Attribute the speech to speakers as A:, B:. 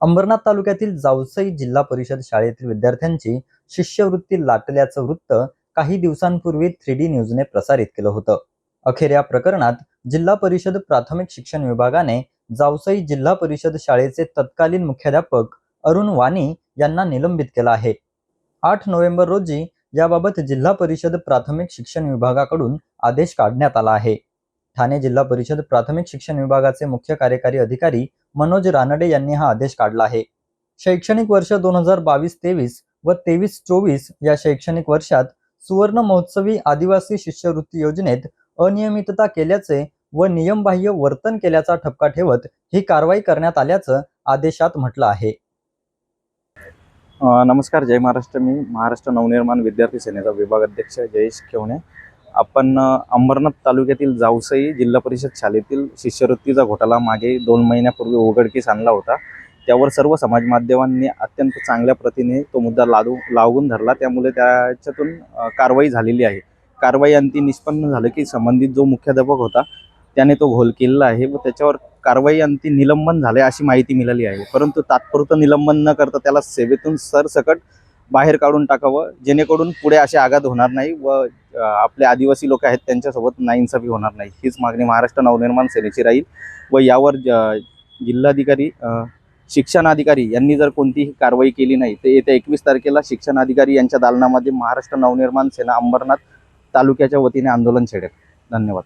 A: अंबरनाथ तालुक्यातील जावसई जिल्हा परिषद शाळेतील विद्यार्थ्यांची शिष्यवृत्ती लाटल्याचं वृत्त काही दिवसांपूर्वी थ्री डी न्यूजने प्रसारित केलं होतं. अखेर या प्रकरणात जिल्हा परिषद प्राथमिक शिक्षण विभागाने जावसई जिल्हा परिषद शाळेचे तत्कालीन मुख्याध्यापक अरुण वाणी यांना निलंबित केलं आहे. आठ नोव्हेंबर रोजी याबाबत जिल्हा परिषद प्राथमिक शिक्षण विभागाकडून आदेश काढण्यात आला आहे. ठाणे जिल्हा परिषद प्राथमिक शिक्षण विभागाचे मुख्य कार्यकारी अधिकारी मनोज रानडे यांनी हा आदेश काढला आहे. शैक्षणिक वर्ष दोन हजार बावीस तेवीस व तेवीस चोवीस या शैक्षणिक वर्षात सुवर्ण महोत्सवी आदिवासी शिष्यवृत्ती योजनेत अनियमितता केल्याचे व नियमबाह्य वर्तन केल्याचा ठपका ठेवत ही कारवाई करण्यात आल्याचं आदेशात म्हटलं आहे.
B: नमस्कार. जय महाराष्ट्र. मी महाराष्ट्र नवनिर्माण विद्यार्थी सेनेचा विभाग अध्यक्ष जयेश खेवणे. आपण अंबरनाथ तालुक्यातील जावसई जिल्हा परिषद शाळेतील शिष्यवृत्तीचा घोटाळा मागे दोन महिन्यापूर्वी उघडकीस आणला होता. त्यावर सर्व समाज माध्यमांनी अत्यंत चांगल्या प्रतीने तो मुद्दा लादू लावून धरला. त्यामुळे त्याच्यातून कारवाई झालेली आहे. कारवाई अंती निष्पन्न झालं की संबंधित जो मुख्याध्यापक होता त्याने तो घोल केलेला आहे व त्याच्यावर कारवाई अंती निलंबन झाले अशी माहिती मिळाली आहे. परंतु तात्पुरतं निलंबन न करता त्याला सेवेतून सरसकट बाहेर काढून टाकावं जेणेकरून पुढे असे आघात होणार नाही व आपले आदिवासी लोक आहेत त्यांच्यासोबत नाइंसाफी होणार नाही. हीच मागणी महाराष्ट्र नवनिर्माण सेनेची राहील व यावर ज- जिल्हाधिकारी शिक्षणाधिकारी यांनी जर कोणतीही कारवाई केली नाही तर येत्या एकवीस तारखेला शिक्षणाधिकारी यांच्या दालनामध्ये महाराष्ट्र नवनिर्माण सेना अंबरनाथ तालुक्याच्या वतीने आंदोलन छेडेल. धन्यवाद.